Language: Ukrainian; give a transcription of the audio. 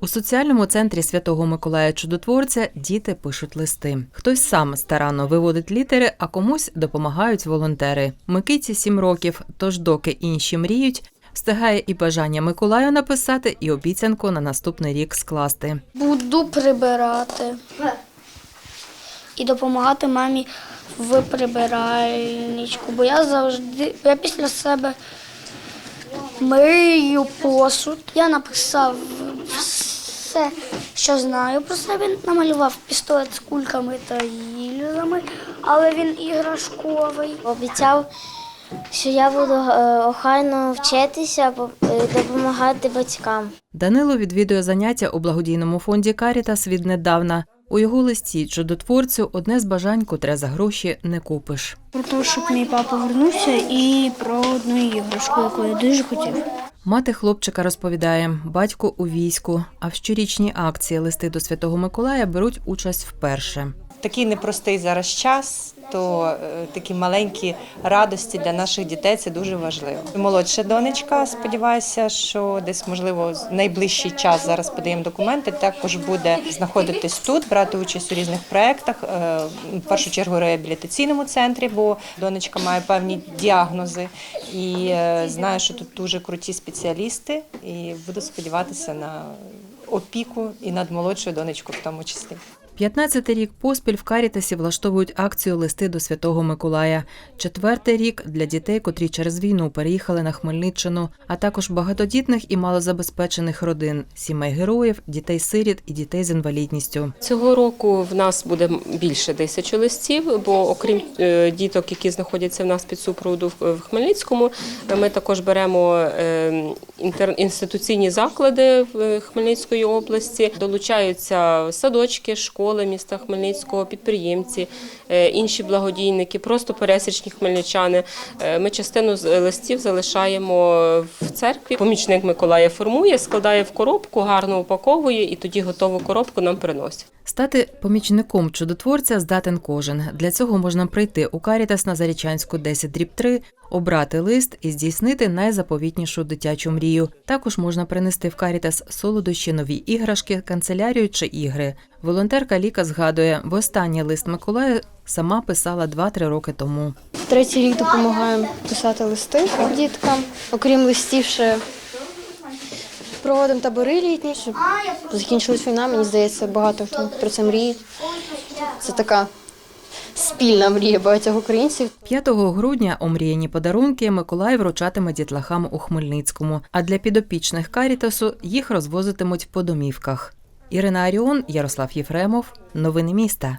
У соціальному центрі Святого Миколая Чудотворця діти пишуть листи. Хтось сам старанно виводить літери, а комусь допомагають волонтери. Микиці сім років, тож доки інші мріють, встигає і бажання Миколаю написати, і обіцянку на наступний рік скласти. Буду прибирати і допомагати мамі в прибиральничку, бо я завжди, я після себе мию посуд. Я написав все, що знаю про себе. Намалював пістолет з кульками та гільзами, але він іграшковий. Обіцяв, що я буду е, охайно вчитися, е, допомагати батькам. Данило відвідує заняття у благодійному фонді Карітас віднедавна. У його листі чудотворцю одне з бажань, котре за гроші не купиш. Про те, щоб мій папа повернувся, і про одну іграшку, яку я дуже хотів. Мати хлопчика розповідає, батько у війську, а в щорічній акції листи до Святого Миколая беруть участь вперше. Такий непростий зараз час, то е, такі маленькі радості для наших дітей це дуже важливо. Молодша донечка, сподіваюся, що десь можливо найближчий час зараз подаємо документи. Також буде знаходитись тут, брати участь у різних проєктах. е, В першу чергу реабілітаційному центрі, бо донечка має певні діагнози і е, знаю, що тут дуже круті спеціалісти, і буду сподіватися на опіку і над молодшою донечкою в тому числі. 15-й рік поспіль в Карітасі влаштовують акцію листи до Святого Миколая. Четвертий рік для дітей, котрі через війну переїхали на Хмельниччину, а також багатодітних і малозабезпечених родин, сімей героїв, дітей-сиріт і дітей з інвалідністю. Цього року в нас буде більше тисячі листів, бо окрім е, діток, які знаходяться в нас під супроводу в- Хмельницькому, ми також беремо е, інституційні заклади в Хмельницької області. Долучаються садочки, школи міста Хмельницького, підприємці, е, інші благодійники, просто пересічні хмельничани. Е, Ми частину листів залишаємо в церкві. Помічник Миколая формує, складає в коробку, гарно упаковує і тоді готову коробку нам приносять. Стати помічником чудотворця здатен кожен. Для цього можна прийти у Карітас на Зарічанську 10 дріб 3, обрати лист і здійснити найзаповітнішу дитячу мрію. Також можна принести в Карітас солодощі, нові іграшки, канцелярію чи ігри. Волонтерка Ліка згадує, востаннє лист Миколая сама писала 2-3 роки тому. Третій рік допомагаємо писати листи діткам. Окрім листів, ще проводимо табори літні, щоб закінчилась війна. Мені здається, багато хто про це мріє. Це така спільна мрія багатьох українців. 5 грудня омріяні подарунки Миколай вручатиме дітлахам у Хмельницькому, а для підопічних Карітасу їх розвозитимуть по домівках. Ірина Аріон, Ярослав Єфремов. Новини міста.